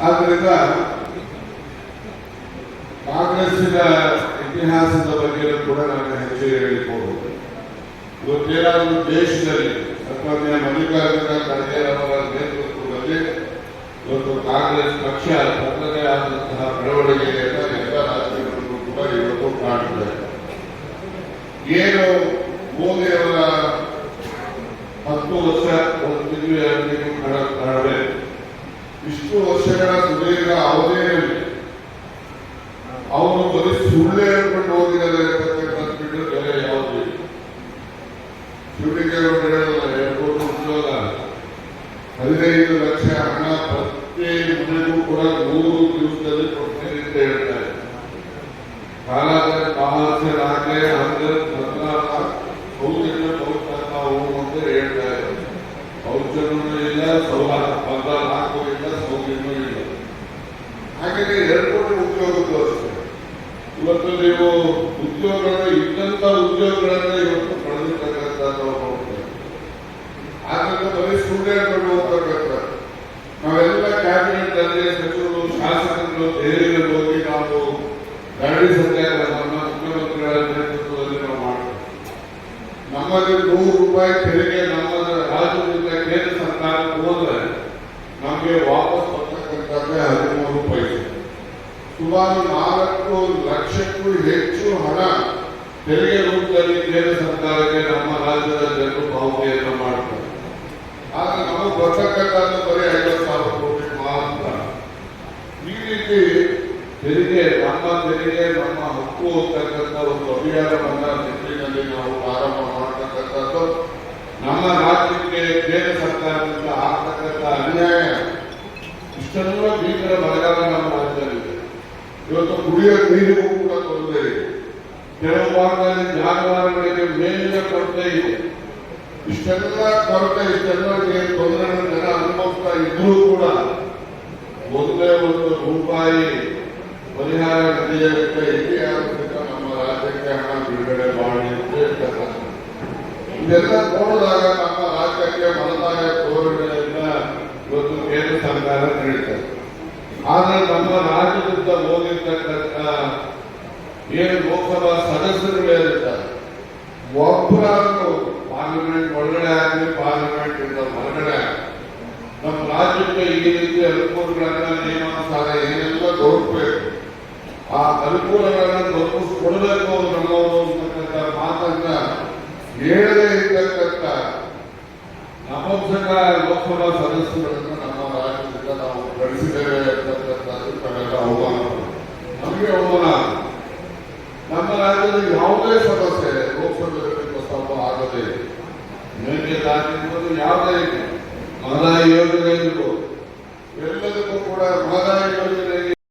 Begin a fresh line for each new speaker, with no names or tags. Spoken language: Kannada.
ಆದ್ರಿಂದ ಕಾಂಗ್ರೆಸ್ಸಿನ ಇತಿಹಾಸದ ಬಗ್ಗೆ ಕೂಡ ನಾನು ಹೆಚ್ಚು ಹೇಳಿಕೊಂಡು ಇವತ್ತೇನಾದರೂ ದೇಶದಲ್ಲಿ ಸನ್ಮಾನ್ಯ ಮಲ್ಲಿಕಾರ್ಜುನ ಖರ್ಗೆ ಅವರ ನೇತೃತ್ವದಲ್ಲಿ ಇವತ್ತು ಕಾಂಗ್ರೆಸ್ ಪಕ್ಷ ತನ್ನದೇ ಆದಂತಹ ಬೆಳವಣಿಗೆಯನ್ನು ಎಲ್ಲ ರಾಜ್ಯಗಳಲ್ಲೂ ಕೂಡ ಇವತ್ತು ಕಾಣುತ್ತದೆ ಏನು ಮೋದಿ ಸುದೀರ್ಘ ಅವನೇ ಅವನು ಬರೀ ಸುಳ್ಳು ಹೇಳ್ಕೊಂಡು ಹೋಗಿದ್ದಾರೆ ಅಂತಕ್ಕಂಥದ್ದು ಬಿಟ್ಟು ಬೇರೆ ಯಾವುದು ಹೇಳಲ್ಲ ಎರಡು ಉದ್ಯೋಗ, ಹದಿನೈದು ಲಕ್ಷ ಹಣ ಪ್ರತಿ ಮನೆಗೂ ಕೂಡ ನೂರು ದಿವಸದಲ್ಲಿ ಕೊಡ್ತೀನಿ ಅಂತ ಹೇಳ್ತಾರೆ. ಕಾಲಾಂತರ ಮಹಾಸರಾಗೆ ಅಂದ್ರೆ ಸೌಜನ್ಯ ಬಹುತೇಕ ಹೋಗುವಂತೆ ಹೇಳ್ತಾರೆ. ಸೌಜನ್ಯನೂ ಇಲ್ಲ ಸೌಹಾರ್ದ ಬದಲಾಗೂ ಇಲ್ಲ ಸೌಜನ್ಯೂ ಇಲ್ಲ ಹಾಗೆಯೇ ಏರ್ಪೋರ್ಟ್ ಉದ್ಯೋಗಕ್ಕೂ ಅಷ್ಟೇ ಇವತ್ತು ನೀವು ಉದ್ಯೋಗಗಳು ಇದ್ದಂತ ಉದ್ಯೋಗಗಳನ್ನ ಇವತ್ತು ಪಡೆದಿರ್ತಕ್ಕಂಥ ನಾವು ನೋಡ್ತೇವೆ. ಆದ್ರಿಂದ ಬರೀ ಹೇಳ್ಕೊಂಡು ಹೋಗ್ತಕ್ಕಂಥ ನಾವೆಲ್ಲ ಕ್ಯಾಬಿನೆಟ್ ಅಲ್ಲಿ ಸಚಿವರು, ಶಾಸಕರು ದೆಹಲಿಗೆ ಹೋಗಿ ನಾವು ಗಾಡಿ ನಮ್ಮ ಮುಖ್ಯಮಂತ್ರಿಗಳ ನೇತೃತ್ವದಲ್ಲಿ ನಾವು ಮಾಡ್ತೇವೆ. ನಮ್ಮಲ್ಲಿ ನೂರು ರೂಪಾಯಿ ತೆರಿಗೆ ನಮ್ಮ ರಾಜ್ಯದಿಂದ ಕೇಂದ್ರ ಸರ್ಕಾರಕ್ಕೆ ಹೋದ್ರೆ ನಮಗೆ ವಾಪಸ್ ಬರ್ತಕ್ಕಂಥದ್ದೇ ಸುಮಾರು ನಾಲ್ಕು ಲಕ್ಷಕ್ಕೂ ಹೆಚ್ಚು ಹಣ ತೆರಿಗೆ ರೂಪದಲ್ಲಿ ಕೇಂದ್ರ ಸರ್ಕಾರಕ್ಕೆ ನಮ್ಮ ರಾಜ್ಯದ ಜನರು ಪಾವತಿಯನ್ನು ಮಾಡ್ತಾರೆ. ಆದ್ರೆ ನಮಗೆ ಬರ್ತಕ್ಕಂಥ ಬರೀ ಐವತ್ತು ಸಾವಿರ ಕೋಟಿ ಮಾತ್ರ. ಈ ರೀತಿ ತೆರಿಗೆ, ನಮ್ಮ ತೆರಿಗೆ, ನಮ್ಮ ಹಕ್ಕು ಅಂತಕ್ಕಂಥ ಒಂದು ಅಭಿಯಾನವನ್ನ ನಿಟ್ಟಿನಲ್ಲಿ ನಾವು ಪ್ರಾರಂಭ ಮಾಡತಕ್ಕಂಥದ್ದು ನಮ್ಮ ರಾಜ್ಯಕ್ಕೆ ಕೇಂದ್ರ ಸರ್ಕಾರದಿಂದ ಆಗ್ತಕ್ಕಂಥ ಅನ್ಯಾಯ. ಇಷ್ಟೆಲ್ಲ ಭೀಕರ ಬರಗಾಲ ನಮ್ಮ ಇವತ್ತು ಕುಡಿಯೋ ನೀರಿಗೂ ಕೂಡ ತೊಂದರೆ ಇದೆ. ಕೆಲವು ಭಾಗದಲ್ಲಿ ಜಾನುವಾರುಗಳಿಗೆ ಮೇಲಿನ ಕೊರತೆ ಇದೆ. ಇಷ್ಟೆಲ್ಲ ಕೊರತೆ ಇಷ್ಟೆಲ್ಲರಿಗೆ ತೊಂದರೆ ಜನ ಅನುಭವಿಸ್ತಾ ಇದ್ರೂ ಕೂಡ ಒಂದೇ ಒಂದು ರೂಪಾಯಿ ಪರಿಹಾರ ನಿಧಿಯಕ್ಕೆ ಇತಿಹಾಸದಿಂದ ನಮ್ಮ ರಾಜ್ಯಕ್ಕೆ ಹಣ ಬಿಡುಗಡೆ ಮಾಡಿ ಅಂತ ಹೇಳ್ತಕ್ಕಂಥದ್ದು. ಇದೆಲ್ಲ ನೋಡಿದಾಗ ನಮ್ಮ ರಾಜ್ಯಕ್ಕೆ ಮಲತಾಯ ಧೋರಣೆಯನ್ನ ಇವತ್ತು ಕೇಂದ್ರ ಸರ್ಕಾರ ನೀಡುತ್ತದೆ ಆದ್ರೆ ನಮ್ಮ ರಾಜ್ಯದಿಂದ ಹೋಗಿರ್ತಕ್ಕಂಥ ಏನು ಲೋಕಸಭಾ ಸದಸ್ಯರು ಹೇಳಿದ್ದಾರೆ. ಒಬ್ಬರಾದ್ರು ಪಾರ್ಲಿಮೆಂಟ್ ಒಳಗಡೆ ಆಗಲಿ ಪಾರ್ಲಿಮೆಂಟ್ ಇಂದ ಹೊರಗಡೆ ನಮ್ಮ ರಾಜ್ಯಕ್ಕೆ ಈ ರೀತಿ ಅನುಕೂಲಗಳನ್ನ ನಿಯಮಾನುಸಾರ ಏನೆಲ್ಲ ದೊರಕಬೇಕು, ಆ ಅನುಕೂಲಗಳನ್ನ ದೊರಕಿಸ್ಕೊಡ್ಬೇಕು ನಮ್ಮವರು ಅಂತಕ್ಕಂಥ ಮಾತನ್ನ ಹೇಳದೇ ಇರ್ತಕ್ಕಂಥ ನಪಂಸಕ ಲೋಕಸಭಾ ಸದಸ್ಯರನ್ನು ನಮ್ಮ ರಾಜ್ಯದಲ್ಲಿ ಯಾವುದೇ ಸಮಸ್ಯೆ, ಲೋಕಸಭೆ ಪ್ರಸ್ತಾಪ ಆಗದೆ ಮೇಕೆದಾಟು ಆಗಿರ್ಬೋದು ಯಾವುದೇ ಮಹದಾಯಿ ಯೋಜನೆ ಎಲ್ಲದಕ್ಕೂ ಕೂಡ ಮಹದಾಯಿ ಯೋಜನೆ